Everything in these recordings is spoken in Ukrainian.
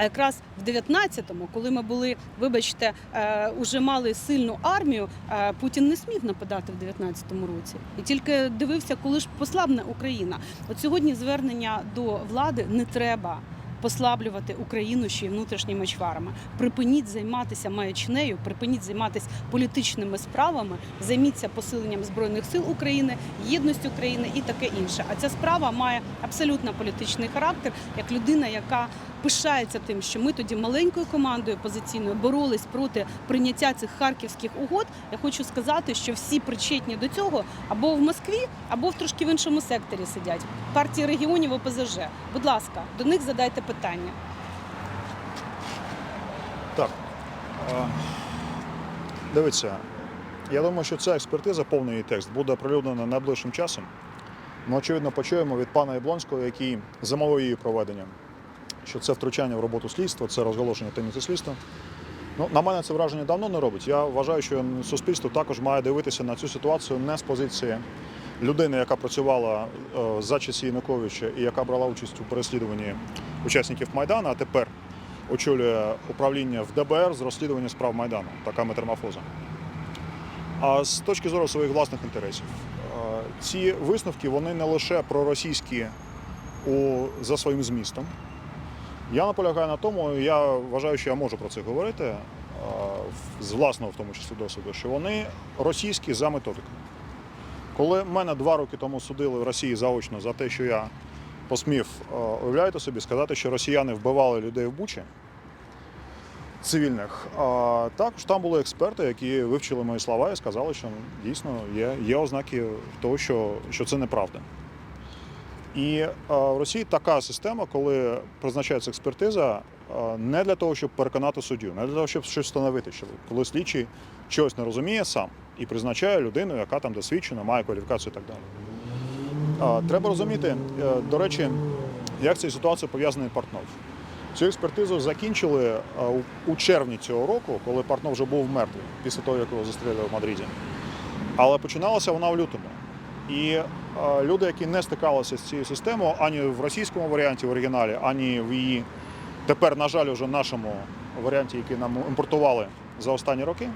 А якраз в 19-му, коли ми були, вибачте, е, уже мали сильну армію, е, Путін не смів нападати в 19-му році і тільки дивився, коли ж послабне Україна. От сьогодні звернення до влади не треба. Послаблювати Україну ще й внутрішніми чварами. Припиніть займатися маячнею, припиніть займатися політичними справами, займіться посиленням збройних сил України, єдністю України і таке інше. А ця справа має абсолютно політичний характер, як людина, яка пишається тим, що ми тоді маленькою командою опозиційною боролись проти прийняття цих харківських угод. Я хочу сказати, що всі причетні до цього або в Москві, або в трошки в іншому секторі сидять. Партії регіонів ОПЗЖ. Будь ласка, до них задайте питання. Так. Е, Дивіться, я думаю, що ця експертиза, повний текст, буде оприлюднена найближчим часом. Ми, очевидно, почуємо від пана Яблонського, який замовив її проведення, що це втручання в роботу слідства, це розголошення таємниці слідства. Ну, на мене це враження давно не робить. Я вважаю, що суспільство також має дивитися на цю ситуацію не з позиції людини, яка працювала е, за часів Януковича і яка брала участь у переслідуванні учасників Майдану, а тепер очолює управління в ДБР з розслідування справ Майдану, така метаморфоза. А з точки зору своїх власних інтересів, е, ці висновки вони не лише проросійські у, за своїм змістом. Я наполягаю на тому, я вважаю, що я можу про це говорити е, з власного, в тому числі досвіду, що вони російські за методикою. Коли мене два роки тому судили в Росії заочно за те, що я посмів, е, уявляєте собі, сказати, що росіяни вбивали людей в Бучі цивільних. А також там були експерти, які вивчили мої слова і сказали, що дійсно є, є ознаки того, що, що це неправда. І е, в Росії така система, коли призначається експертиза, е, не для того, щоб переконати суддю, не для того, щоб щось встановити, що коли слідчий чогось не розуміє сам і призначає людину, яка там досвідчена, має кваліфікацію і так далі. Треба розуміти, е, до речі, як ця ситуація пов'язаний Портнов. Цю експертизу закінчили е, у- червні цього року, коли Портнов вже був мертвий після того, як його застрелили в Мадриді. Але починалася вона в лютому. І е, люди, які не стикалися з цією системою ані в російському варіанті в оригіналі, ані в її тепер, на жаль, уже нашому варіанті, який нам імпортували за останні роки,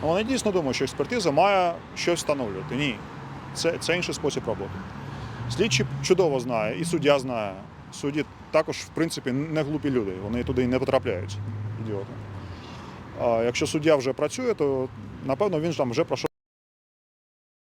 вони дійсно думають, що експертиза має щось встановлювати. Ні, це, це інший спосіб роботи. Слідчий чудово знає, і суддя знає. Судді також, в принципі, не глупі люди, вони туди не потрапляють, ідіоти. А якщо суддя вже працює, то напевно він ж там вже пройшов.